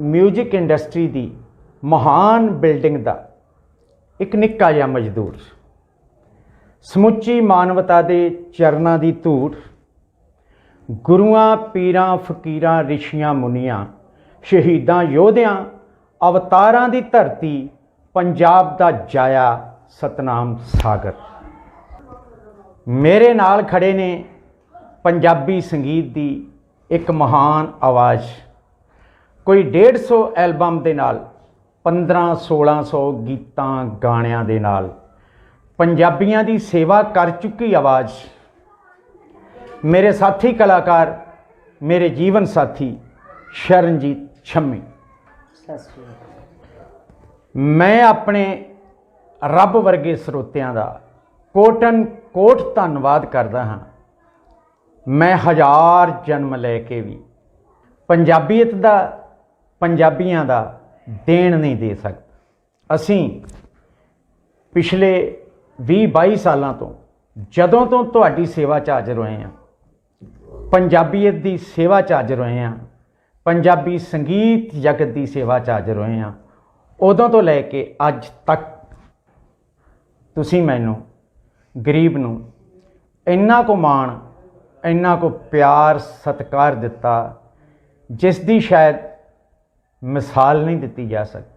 Music industry ਦੀ ਮਹਾਨ building ਦਾ ਇੱਕ ਨਿੱਕਾ ਜਿਹਾ ਮਜ਼ਦੂਰ। ਸਮੁੱਚੀ ਮਾਨਵਤਾ ਦੇ ਚਰਨਾਂ ਦੀ ਧੂੜ। ਗੁਰੂਆਂ, ਪੀਰਾਂ, ਫਕੀਰਾਂ, ਰਿਸ਼ੀਆਂ, ਮੁਨੀਆਂ, ਸ਼ਹੀਦਾਂ, ਯੋਧਿਆਂ, ਅਵਤਾਰਾਂ ਦੀ ਧਰਤੀ, ਪੰਜਾਬ ਦਾ ਜਾਇਆ ਸਤਨਾਮ ਸਾਗਰ। ਮੇਰੇ ਨਾਲ ਖੜੇ ਨੇ ਪੰਜਾਬੀ ਸੰਗੀਤ ਦੀ ਇੱਕ ਮਹਾਨ ਆਵਾਜ਼। ਕੋਈ 150 ਐਲਬਮ ਦੇ ਨਾਲ 15 1600 ਗੀਤਾਂ, ਗਾਣਿਆਂ ਦੇ ਨਾਲ। ਪੰਜਾਬੀਆਂ ਦੀ ਸੇਵਾ ਕਰ ਚੁੱਕੀ ਆਵਾਜ਼। ਮੇਰੇ ਸਾਥੀ ਕਲਾਕਾਰ, ਮੇਰੇ ਜੀਵਨ ਸਾਥੀ, ਸ਼ਰਨਜੀਤ ਛੰਮੀ। ਮੈਂ ਆਪਣੇ ਰੱਬ ਵਰਗੇ ਸਰੋਤਿਆਂ ਦਾ ਕੋਟਨ ਕੋਟ ਧੰਨਵਾਦ ਕਰਦਾ ਹਾਂ। ਮੈਂ ਹਜ਼ਾਰ ਜਨਮ ਲੈ ਕੇ ਵੀ ਪੰਜਾਬੀਅਤ ਦਾ ਪੰਜਾਬੀਆਂ ਦਾ ਦੇਣ ਨਹੀਂ ਦੇ ਸਕਦਾ। ਅਸੀਂ ਪਿਛਲੇ 20 22 ਸਾਲਾਂ ਤੋਂ ਜਦੋਂ ਤੋਂ ਤੁਹਾਡੀ ਸੇਵਾ 'ਚ ਹਾਜ਼ਰ ਹੋਏ ਹਾਂ, ਪੰਜਾਬੀਅਤ ਦੀ ਸੇਵਾ 'ਚ ਹਾਜ਼ਰ ਹੋਏ ਹਾਂ, ਪੰਜਾਬੀ ਸੰਗੀਤ ਜਗਤ ਦੀ ਸੇਵਾ 'ਚ ਹਾਜ਼ਰ ਹੋਏ ਹਾਂ, ਉਦੋਂ ਤੋਂ ਲੈ ਕੇ ਅੱਜ ਤੱਕ ਤੁਸੀਂ ਮੈਨੂੰ ਗਰੀਬ ਨੂੰ ਇੰਨਾ ਕੁ ਮਾਣ, ਇੰਨਾ ਕੁ ਪਿਆਰ, ਸਤਿਕਾਰ ਦਿੱਤਾ, ਜਿਸ ਦੀ ਸ਼ਾਇਦ ਮਿਸਾਲ ਨਹੀਂ ਦਿੱਤੀ ਜਾ ਸਕਦੀ।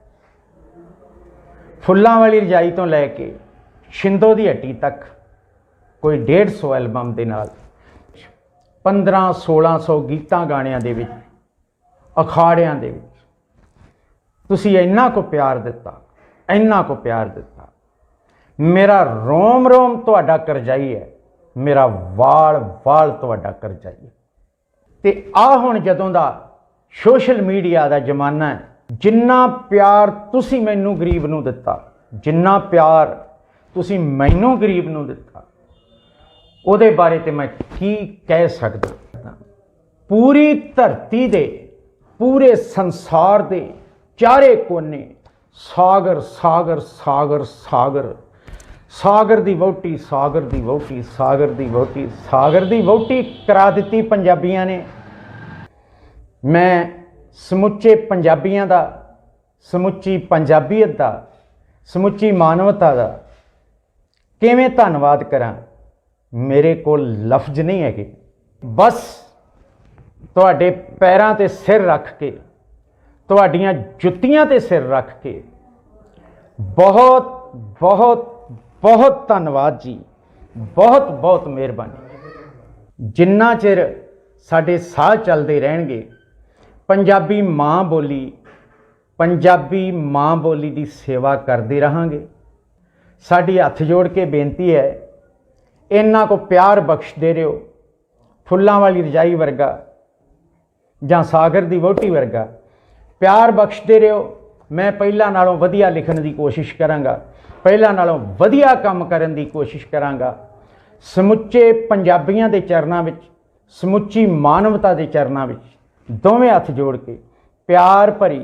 ਫੁੱਲਾਂ ਵਾਲੀ ਰਜਾਈ ਤੋਂ ਲੈ ਕੇ ਸ਼ਿੰਦੋ ਦੀ ਹੱਟੀ ਤੱਕ ਕੋਈ 150 ਐਲਬਮ ਦੇ ਨਾਲ 15 1600 ਗੀਤਾਂ ਗਾਣਿਆਂ ਦੇ ਵਿੱਚ, ਅਖਾੜਿਆਂ ਦੇ ਵਿੱਚ ਤੁਸੀਂ ਇੰਨਾ ਕੋ ਪਿਆਰ ਦਿੱਤਾ, ਇੰਨਾ ਕੋ ਪਿਆਰ ਦਿੱਤਾ। ਮੇਰਾ ਰੋਮ ਰੋਮ ਤੁਹਾਡਾ ਕਰਜ਼ਾਈ ਹੈ, ਮੇਰਾ ਵਾਲ ਵਾਲ ਤੁਹਾਡਾ ਕਰਜ਼ਾਈ ਹੈ। ਤੇ ਆ ਹੁਣ ਜਦੋਂ ਦਾ ਸੋਸ਼ਲ ਮੀਡੀਆ ਦਾ ਜ਼ਮਾਨਾ ਹੈ। ਜਿੰਨਾ ਪਿਆਰ ਤੁਸੀਂ ਮੈਨੂੰ ਗਰੀਬ ਨੂੰ ਦਿੱਤਾ, ਜਿੰਨਾ ਪਿਆਰ ਤੁਸੀਂ ਮੈਨੂੰ ਗਰੀਬ ਨੂੰ ਦਿੱਤਾ, ਉਹਦੇ ਬਾਰੇ ਤੇ ਮੈਂ ਕੀ ਕਹਿ ਸਕਦਾ ਪੂਰੀ ਧਰਤੀ ਦੇ, ਪੂਰੇ ਸੰਸਾਰ ਦੇ ਚਾਰੇ ਕੋਨੇ ਸਾਗਰ ਸਾਗਰ ਸਾਗਰ ਸਾਗਰ। ਸਾਗਰ ਦੀ ਵਹੁਟੀ, ਸਾਗਰ ਦੀ ਵਹੁਟੀ, ਸਾਗਰ ਦੀ ਵਹੁਟੀ, ਸਾਗਰ ਦੀ ਵਹੁਟੀ ਕਰਾ ਦਿੱਤੀ ਪੰਜਾਬੀਆਂ ਨੇ। ਮੈਂ ਸਮੁੱਚੇ ਪੰਜਾਬੀਆਂ ਦਾ, ਸਮੁੱਚੀ ਪੰਜਾਬੀਅਤ ਦਾ, ਸਮੁੱਚੀ ਮਾਨਵਤਾ ਦਾ ਕਿਵੇਂ ਧੰਨਵਾਦ ਕਰਾਂ? ਮੇਰੇ ਕੋਲ ਲਫ਼ਜ਼ ਨਹੀਂ ਹੈਗੇ। ਬਸ ਤੁਹਾਡੇ ਪੈਰਾਂ ਤੇ ਸਿਰ ਰੱਖ ਕੇ, ਤੁਹਾਡੀਆਂ ਜੁੱਤੀਆਂ ਤੇ ਸਿਰ ਰੱਖ ਕੇ ਬਹੁਤ ਬਹੁਤ ਬਹੁਤ ਧੰਨਵਾਦ ਜੀ। ਬਹੁਤ ਬਹੁਤ ਮਿਹਰਬਾਨੀ। ਜਿੰਨਾ ਚਿਰ ਸਾਡੇ ਸਾਹ ਚੱਲਦੇ ਰਹਿਣਗੇ ਪੰਜਾਬੀ ਮਾਂ ਬੋਲੀ, ਪੰਜਾਬੀ ਮਾਂ ਬੋਲੀ ਦੀ ਸੇਵਾ ਕਰਦੇ ਰਹਾਂਗੇ। ਸਾਡੀ ਹੱਥ ਜੋੜ ਕੇ ਬੇਨਤੀ ਹੈ, ਇਹਨਾਂ ਕੋ ਪਿਆਰ ਬਖਸ਼ਦੇ ਰਹੋ। ਫੁੱਲਾਂ ਵਾਲੀ ਰਜਾਈ ਵਰਗਾ ਜਾਂ ਸਾਗਰ ਦੀ ਵਹੁਟੀ ਵਰਗਾ, ਪਿਆਰ ਬਖਸ਼ਦੇ ਰਹੋ। ਮੈਂ ਪਹਿਲਾਂ ਨਾਲੋਂ ਵਧੀਆ ਲਿਖਣ ਦੀ ਕੋਸ਼ਿਸ਼ ਕਰਾਂਗਾ, ਪਹਿਲਾਂ ਨਾਲੋਂ ਵਧੀਆ ਕੰਮ ਕਰਨ ਦੀ ਕੋਸ਼ਿਸ਼ ਕਰਾਂਗਾ। ਸਮੁੱਚੇ ਪੰਜਾਬੀਆਂ ਦੇ ਚਰਨਾਂ ਵਿੱਚ, ਸਮੁੱਚੀ ਮਾਨਵਤਾ ਦੇ ਚਰਨਾਂ ਵਿੱਚ ਦੋਵੇਂ ਹੱਥ ਜੋੜ ਕੇ ਪਿਆਰ ਭਰੀ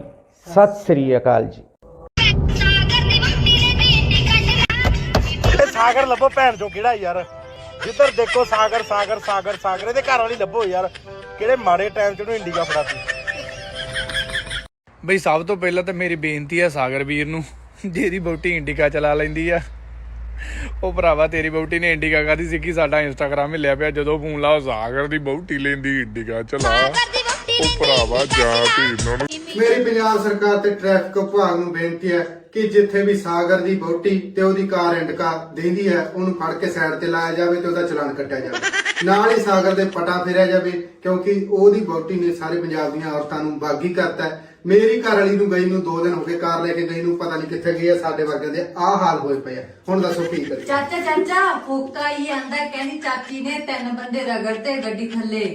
ਸਤਿ ਸ੍ਰੀ ਅਕਾਲ ਜੀ। ਇਹ ਸਾਗਰ ਲੱਭੋ ਭੈਣ ਚੋ ਕਿਹੜਾ ਯਾਰ? ਜਿੱਧਰ ਦੇਖੋ ਸਾਗਰ ਸਾਗਰ ਸਾਗਰ ਸਾਗਰ ਇਹਦੇ ਘਰ ਵਾਲੀ ਲੱਭੋ ਯਾਰ। ਕਿਹੜੇ ਮਾੜੇ ਟਾਈਮ ਚ ਉਹਨੂੰ ਇੰਡੀਗਾ ਫੜਾਤੀ। ਬਈ ਸਭ ਤੋਂ ਪਹਿਲਾਂ ਤਾਂ ਮੇਰੀ ਬੇਨਤੀ ਆ ਸਾਗਰ ਵੀਰ ਨੂੰ ਜਿਹਦੀ ਬੌਟੀ ਇੰਡੀਕਾ ਚਲਾ ਲੈਂਦੀ ਆ। ਉਹ ਭਰਾਵਾ ਤੇਰੀ ਬੌਟੀ ਨੇ ਇੰਡੀਕਾ ਕਾਦੀ ਸਿੱਖੀ? ਸਾਡਾ ਇੰਸਟਾਗ੍ਰਾਮ ਹਿੱਲਿਆ ਪਿਆ ਜਦੋਂ ਫੋਨ ਲਾਓ ਸਾਗਰ ਦੀ ਬੌਟੀ ਲੈਂਦੀ ਇੰਡੀਕਾ ਚਲਾ। ਉਹ ਭਰਾਵਾ ਜਾ ਵੀ ਇਹਨਾਂ ਨੂੰ। ਮੇਰੀ ਪੰਜਾਬ ਸਰਕਾਰ ਤੇ ਟ੍ਰੈਫਿਕ ਵਿਭਾਗ ਨੂੰ ਬੇਨਤੀ ਹੈ ਕਿ ਜਿੱਥੇ ਵੀ ਸਾਗਰ ਦੀ ਬੋਟੀ ਤੇ ਉਹਦੀ ਕਾਰ ਇੰਡਕਾ ਦੇਂਦੀ ਹੈ ਉਹਨੂੰ ਫੜ ਕੇ ਸਾਈਡ ਤੇ ਲਾਇਆ ਜਾਵੇ ਤੇ ਉਹਦਾ ਚਲਾਨ ਕੱਟਿਆ ਜਾਵੇ। ਨਾਲ ਹੀ ਸਾਗਰ ਦੇ ਪਟਾ ਫੇਰਿਆ ਜਾਵੇ ਕਿਉਂਕਿ ਉਹਦੀ ਬੋਟੀ ਨੇ ਸਾਰੇ ਪੰਜਾਬ ਦੀਆਂ ਔਰਤਾਂ ਨੂੰ ਬਾਗੀ ਕਰਤਾ ਮੇਰੀ ਘਰ ਵਾਲੀ ਨੂੰ ਗਈ ਨੂੰ 2 ਦਿਨ ਹੋ ਗਏ ਕਾਰ ਲੈ ਕੇ ਗਈ ਨੂੰ ਪਤਾ ਨਹੀਂ ਕਿੱਥੇ ਗਈ ਹੈ ਸਾਡੇ ਵਰਗਿਆਂ ਦੇ ਆਹ ਹਾਲ ਹੋਏ ਪਏ ਆ। ਹੁਣ ਦੱਸੋ ਕੀ ਕਰੀਏ। ਚਾਚਾ ਚਾਚਾ ਫੋਕਾ ਹੀ ਆਂਦਾ ਕਹਿੰਦੀ ਚਾਚੀ ਨੇ ਤਿੰਨ ਬੰਦੇ ਰਗੜਤੇ ਗੱਡੀ ਥੱਲੇ।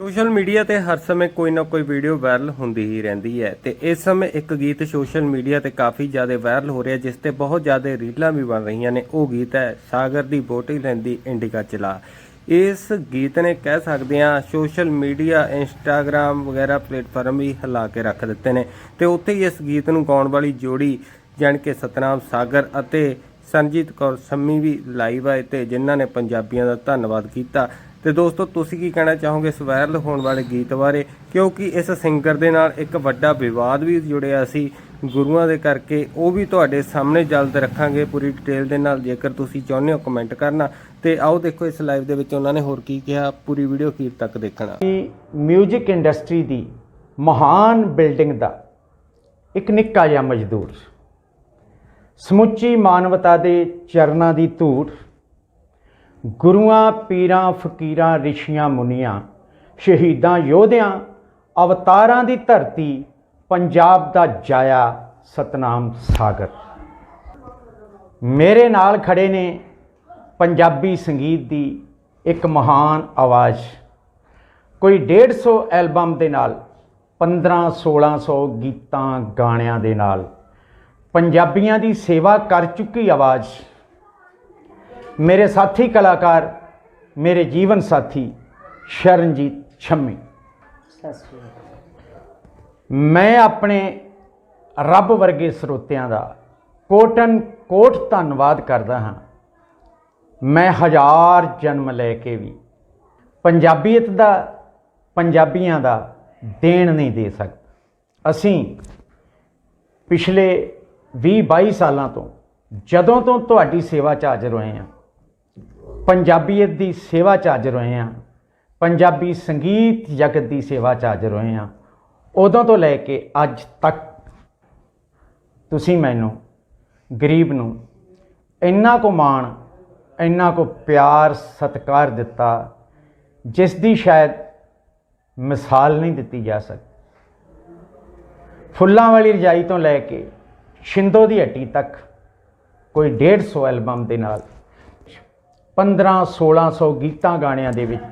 ਸੋਸ਼ਲ ਮੀਡੀਆ ਤੇ ਹਰ ਸਮੇਂ ਕੋਈ ਨਾ ਕੋਈ ਵੀਡੀਓ ਵਾਇਰਲ ਹੁੰਦੀ ਹੀ ਰਹਿੰਦੀ ਹੈ ਤੇ ਇਸ ਸਮੇਂ ਇੱਕ ਗੀਤ ਸੋਸ਼ਲ ਮੀਡੀਆ ਤੇ ਕਾਫੀ ਜ਼ਿਆਦਾ ਵਾਇਰਲ ਹੋ ਰਿਹਾ, ਜਿਸ ਤੇ ਬਹੁਤ ਜ਼ਿਆਦਾ ਰੀਲਾਂ ਵੀ ਬਣ ਰਹੀਆਂ ਨੇ। ਉਹ ਗੀਤ ਹੈ, ਸਾਗਰ ਦੀ ਬੋਟੀ ਲੈਂਦੀ ਇੰਡੀਕਾ ਚਲਾ। ਇਸ ਗੀਤ ਨੇ ਕਹਿ ਸਕਦੇ ਆ ਸੋਸ਼ਲ ਮੀਡੀਆ ਇੰਸਟਾਗ੍ਰam ਵਗੈਰਾ ਪਲੇਟਫਾਰਮ ਵੀ ਹਿਲਾ ਕੇ ਰੱਖ ਦਿੱਤੇ ਨੇ। ਤੇ ਉੱਥੇ ਹੀ ਇਸ ਗੀਤ ਨੂੰ ਗਾਉਣ ਵਾਲੀ ਜੋੜੀ ਜਾਣ ਕੇ ਸਤਨਾਮ ਸਾਗਰ ਅਤੇ ਸੰਜੀਤ ਕੌਰ ਸੰਮੀ ਵੀ ਲਾਈਵ ਆਏ ਤੇ ਜਿਨ੍ਹਾਂ ਨੇ ਪੰਜਾਬੀਆਂ ਦਾ ਧੰਨਵਾਦ ਕੀਤਾ। ਤੇ ਦੋਸਤੋ, ਤੁਸੀਂ ਕੀ ਕਹਿਣਾ ਚਾਹੋਗੇ ਇਸ ਵਾਇਰਲ ਹੋਣ ਵਾਲੇ ਗੀਤ ਬਾਰੇ? ਕਿਉਂਕਿ ਇਸ ਸਿੰਗਰ ਦੇ ਨਾਲ ਇੱਕ ਵੱਡਾ ਵਿਵਾਦ ਵੀ ਜੁੜਿਆ ਸੀ। ਗੁਰੂਆਂ ਦੇ ਕਰਕੇ ਉਹ ਵੀ ਤੁਹਾਡੇ ਸਾਹਮਣੇ ਜਲਦ ਰੱਖਾਂਗੇ। ਪੂਰੀ ਡਿਟੇਲ ਦੇ ਨਾਲ ਜੇਕਰ ਤੁਸੀਂ ਚਾਹੁੰਦੇ ਹੋ ਕਮੈਂਟ ਕਰਨਾ। ਤੇ ਆਓ ਦੇਖੋ ਇਸ ਲਾਈਵ ਦੇ ਵਿੱਚ ਉਹਨਾਂ ਨੇ ਹੋਰ ਕੀ ਕਿਹਾ, ਪੂਰੀ ਵੀਡੀਓ ਅਖੀਰ ਤੱਕ ਦੇਖਣਾ। ਕਿ ਮਿਊਜ਼ਿਕ ਇੰਡਸਟਰੀ ਦੀ ਮਹਾਨ ਬਿਲਡਿੰਗ ਦਾ ਇੱਕ ਨਿੱਕਾ ਜਿਹਾ ਮਜ਼ਦੂਰ। ਸਮੁੱਚੀ ਮਾਨਵਤਾ ਦੇ ਚਰਨਾਂ ਦੀ ਧੂੜ ਗੁਰੂਆਂ, ਪੀਰਾਂ, ਫਕੀਰਾਂ, ਰਿਸ਼ੀਆਂ, ਮੁਨੀਆਂ, ਸ਼ਹੀਦਾਂ, ਯੋਧਿਆਂ, ਅਵਤਾਰਾਂ ਦੀ ਧਰਤੀ, ਪੰਜਾਬ ਦਾ ਜਾਇਆ ਸਤਨਾਮ ਸਾਗਰ। ਮੇਰੇ ਨਾਲ ਖੜੇ ਨੇ ਪੰਜਾਬੀ ਸੰਗੀਤ ਦੀ ਇੱਕ ਮਹਾਨ ਆਵਾਜ਼। ਕੋਈ 150 ਐਲਬਮ ਦੇ ਨਾਲ 15 1600 ਗੀਤਾਂ, ਗਾਣਿਆਂ ਦੇ ਨਾਲ, ਪੰਜਾਬੀਆਂ ਦੀ ਸੇਵਾ ਕਰ ਚੁੱਕੀ ਆਵਾਜ਼। ਮੇਰੇ ਸਾਥੀ ਕਲਾਕਾਰ ਮੇਰੇ ਜੀਵਨ ਸਾਥੀ ਸ਼ਰਨਜੀਤ ਛੰਮੀ। ਮੈਂ ਆਪਣੇ ਰੱਬ ਵਰਗੇ ਸਰੋਤਿਆਂ ਦਾ ਕੋਟਨ ਕੋਟ ਧੰਨਵਾਦ ਕਰਦਾ ਹਾਂ। ਮੈਂ ਹਜ਼ਾਰ ਜਨਮ ਲੈ ਕੇ ਵੀ ਪੰਜਾਬੀਅਤ ਦਾ ਪੰਜਾਬੀਆਂ ਦਾ ਦੇਣ ਨਹੀਂ ਦੇ ਸਕਦਾ। ਅਸੀਂ ਪਿਛਲੇ 20 22 ਸਾਲਾਂ ਤੋਂ ਜਦੋਂ ਤੋਂ ਤੁਹਾਡੀ ਸੇਵਾ 'ਚ ਹਾਜ਼ਰ ਹੋਏ ਹਾਂ ਪੰਜਾਬੀਅਤ ਦੀ ਸੇਵਾ 'ਚ ਹਾਜ਼ਰ ਹੋਏ ਹਾਂ। ਪੰਜਾਬੀ ਸੰਗੀਤ ਜਗਤ ਦੀ ਸੇਵਾ 'ਚ ਹਾਜ਼ਰ ਹੋਏ ਹਾਂ। ਉਦੋਂ ਤੋਂ ਲੈ ਕੇ ਅੱਜ ਤੱਕ ਤੁਸੀਂ ਮੈਨੂੰ, ਗਰੀਬ ਨੂੰ ਇੰਨਾ ਕੁ ਮਾਣ, ਇੰਨਾ ਕੁ ਪਿਆਰ, ਸਤਿਕਾਰ ਦਿੱਤਾ, ਜਿਸ ਦੀ ਸ਼ਾਇਦ ਮਿਸਾਲ ਨਹੀਂ ਦਿੱਤੀ ਜਾ ਸਕਦੀ ਫੁੱਲਾਂ ਵਾਲੀ ਰਜਾਈ ਤੋਂ ਲੈ ਕੇ ਸ਼ਿੰਦੋ ਦੀ ਹੱਟੀ ਤੱਕ ਕੋਈ 150 ਐਲਬਮ ਦੇ ਨਾਲ 15 1600 ਗੀਤਾਂ ਗਾਣਿਆਂ ਦੇ ਵਿੱਚ,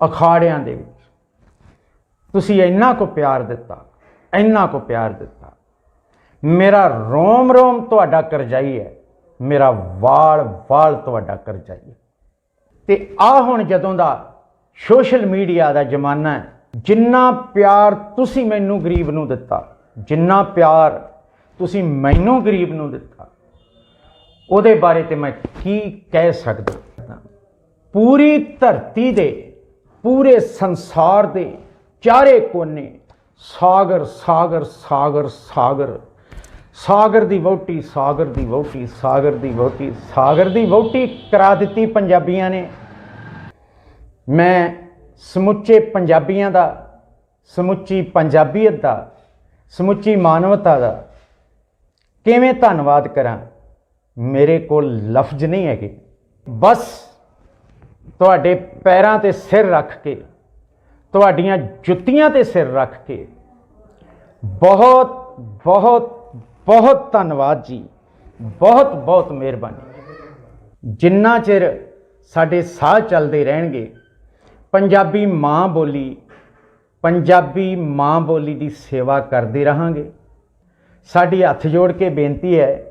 ਅਖਾੜਿਆਂ ਦੇ ਵਿੱਚ। ਤੁਸੀਂ ਇੰਨਾ ਕੁ ਪਿਆਰ ਦਿੱਤਾ, ਇੰਨਾ ਕੁ ਪਿਆਰ ਦਿੱਤਾ। ਮੇਰਾ ਰੋਮ ਰੋਮ ਤੁਹਾਡਾ ਕਰਜ਼ਾਈ ਹੈ, ਮੇਰਾ ਵਾਲ ਵਾਲ ਤੁਹਾਡਾ ਕਰਜ਼ਾਈ ਹੈ। ਤੇ ਆ ਹੁਣ ਜਦੋਂ ਦਾ ਸੋਸ਼ਲ ਮੀਡੀਆ ਦਾ ਜ਼ਮਾਨਾ ਹੈ, ਜਿੰਨਾ ਪਿਆਰ ਤੁਸੀਂ ਮੈਨੂੰ ਗਰੀਬ ਨੂੰ ਦਿੱਤਾ, ਜਿੰਨਾ ਪਿਆਰ ਤੁਸੀਂ ਮੈਨੂੰ ਗਰੀਬ ਨੂੰ ਦਿੱਤਾ ਉਹਦੇ ਬਾਰੇ ਤੇ ਮੈਂ ਕੀ ਕਹਿ ਸਕਦਾ? ਪੂਰੀ ਧਰਤੀ ਦੇ, ਪੂਰੇ ਸੰਸਾਰ ਦੇ ਚਾਰੇ ਕੋਨੇ ਸਾਗਰ ਸਾਗਰ ਸਾਗਰ ਸਾਗਰ। ਸਾਗਰ ਦੀ ਵਹੁਟੀ, ਸਾਗਰ ਦੀ ਵਹੁਟੀ, ਸਾਗਰ ਦੀ ਵਹੁਟੀ, ਸਾਗਰ ਦੀ ਵਹੁਟੀ ਕਰਾ ਦਿੱਤੀ ਪੰਜਾਬੀਆਂ ਨੇ। ਮੈਂ ਸਮੁੱਚੇ ਪੰਜਾਬੀਆਂ ਦਾ, ਸਮੁੱਚੀ ਪੰਜਾਬੀਅਤ ਦਾ, ਸਮੁੱਚੀ ਮਾਨਵਤਾ ਦਾ ਕਿਵੇਂ ਧੰਨਵਾਦ ਕਰਾਂ? ਮੇਰੇ ਕੋਲ ਲਫ਼ਜ਼ ਨਹੀਂ ਹੈਗੇ। ਬਸ ਤੁਹਾਡੇ ਪੈਰਾਂ ਤੇ ਸਿਰ ਰੱਖ ਕੇ, ਤੁਹਾਡੀਆਂ ਜੁੱਤੀਆਂ ਤੇ ਸਿਰ ਰੱਖ ਕੇ ਬਹੁਤ ਬਹੁਤ ਬਹੁਤ ਧੰਨਵਾਦ ਜੀ। ਬਹੁਤ ਬਹੁਤ ਮਿਹਰਬਾਨੀ। ਜਿੰਨਾ ਚਿਰ ਸਾਡੇ ਸਾਹ ਚੱਲਦੇ ਰਹਿਣਗੇ, ਪੰਜਾਬੀ ਮਾਂ ਬੋਲੀ, ਪੰਜਾਬੀ ਮਾਂ ਬੋਲੀ ਦੀ ਸੇਵਾ ਕਰਦੇ ਰਹਾਂਗੇ। ਸਾਡੀ ਹੱਥ ਜੋੜ ਕੇ ਬੇਨਤੀ ਹੈ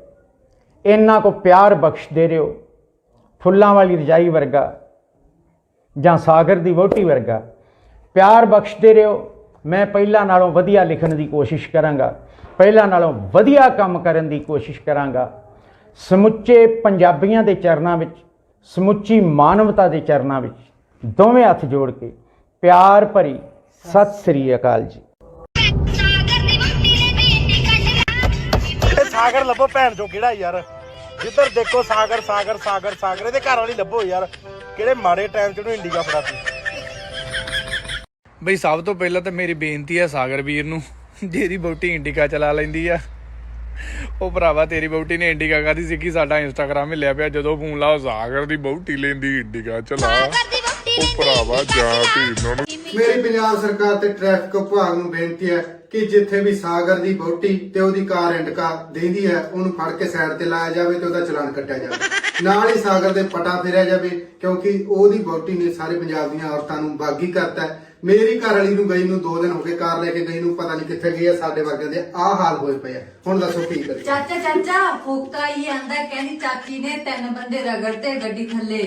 ਇਹਨਾਂ ਕੋ ਪਿਆਰ ਬਖਸ਼ਦੇ ਰਹੋ ਫੁੱਲਾਂ ਵਾਲੀ ਰਜਾਈ ਵਰਗਾ ਜਾਂ ਸਾਗਰ ਦੀ ਵੋਟੀ ਵਰਗਾ। ਪਿਆਰ ਬਖਸ਼ਦੇ ਰਹੋ ਮੈਂ ਪਹਿਲਾਂ ਨਾਲੋਂ ਵਧੀਆ ਲਿਖਣ ਦੀ ਕੋਸ਼ਿਸ਼ ਕਰਾਂਗਾ ਪਹਿਲਾਂ ਨਾਲੋਂ ਵਧੀਆ ਕੰਮ ਕਰਨ ਦੀ ਕੋਸ਼ਿਸ਼ ਕਰਾਂਗਾ। ਸਮੁੱਚੇ ਪੰਜਾਬੀਆਂ ਦੇ ਚਰਨਾਂ ਵਿੱਚ ਸਮੁੱਚੀ ਮਾਨਵਤਾ ਦੇ ਚਰਨਾਂ ਵਿੱਚ ਦੋਵੇਂ ਹੱਥ ਜੋੜ ਕੇ ਪਿਆਰ ਭਰੀ ਸਤਿ ਸ੍ਰੀ ਅਕਾਲ ਜੀ। ਸਾਗਰ ਲੱਭੋ ਭੈਣ ਚੋ ਕਿਹੜਾ ਯਾਰ। ਜਿੱਧਰ ਦੇਖੋ ਸਾਗਰ ਸਾਗਰ ਸਾਗਰ ਸਾਗਰ ਇਹਦੇ ਘਰ ਵਾਲੀ ਲੱਭੋ ਯਾਰ। ਕਿਹੜੇ ਮਾੜੇ ਟਾਈਮ ਚ ਨੂੰ ਇੰਡੀਗਾ ਫੜਾਤੀ। ਬਈ ਸਭ ਤੋਂ ਪਹਿਲਾਂ ਤਾਂ ਮੇਰੀ ਬੇਨਤੀ ਹੈ ਸਾਗਰ ਵੀਰ ਨੂੰ ਜਿਹਦੀ ਬੋਟੀ ਇੰਡੀਕਾ ਚਲਾ ਲੈਂਦੀ ਆ। ਉਹ ਭਰਾਵਾ ਤੇਰੀ ਬੋਟੀ ਨੇ ਇੰਡੀਕਾ ਕਾਦੀ ਸਿੱਖੀ? ਸਾਡਾ ਇੰਸਟਾਗ੍ਰਾਮ ਹਿੱਲਿਆ ਪਿਆ ਜਦੋਂ ਫੋਨ ਲਾਓ ਸਾਗਰ ਦੀ ਬੋਟੀ ਲੈਂਦੀ ਇੰਡੀਕਾ ਚਲਾ। ਉਹ ਭਰਾਵਾ ਜਾ ਤੇ ਇਹਨਾਂ ਨੂੰ ਮੇਰੀ ਪੰਜਾਬ ਸਰਕਾਰ ਤੇ ਟ੍ਰੈਫਿਕ ਵਿਭਾਗ ਨੂੰ ਬੇਨਤੀ ਹੈ ਕਿ ਜਿੱਥੇ ਵੀ ਸਾਗਰ ਦੀ ਬੋਟੀ ਤੇ ਉਹਦੀ ਕਾਰ ਇੰਡਕਾ ਦੇਂਦੀ ਹੈ, ਉਹਨੂੰ ਫੜ ਕੇ ਸਾਈਡ ਤੇ ਲਾਇਆ ਜਾਵੇ ਤੇ ਉਹਦਾ ਚਲਾਨ ਕੱਟਿਆ ਜਾਵੇ। ਨਾਲ ਹੀ ਸਾਗਰ ਦੇ ਪਟਾ ਫੇਰਿਆ ਜਾਵੇ, ਕਿਉਂਕਿ ਉਹਦੀ ਬੋਟੀ ਨੇ ਸਾਰੇ ਪੰਜਾਬ ਦੀਆਂ ਔਰਤਾਂ ਨੂੰ ਬਾਗੀ ਕਰਤਾ ਮੇਰੀ ਘਰ ਵਾਲੀ ਨੂੰ ਗਈ ਨੂੰ 2 ਦਿਨ ਹੋ ਗਏ ਕਾਰ ਲੈ ਕੇ ਗਈ ਨੂੰ, ਪਤਾ ਨਹੀਂ ਕਿੱਥੇ ਗਈ ਆ ਸਾਡੇ ਵਰਗਿਆਂ ਦੇ ਆਹ ਹਾਲ ਹੋਏ ਪਏ ਆ। ਹੁਣ ਦੱਸੋ ਕੀ ਕਰੀਏ? ਚਾਚਾ ਚਾਚਾ, ਫੋਕਤਾ ਹੀ ਆਂਦਾ, ਕਹਿੰਦੀ ਚਾਚੀ ਨੇ ਤਿੰਨ ਬੰਦੇ ਰਗੜਤੇ ਗੱਡੀ ਥੱਲੇ।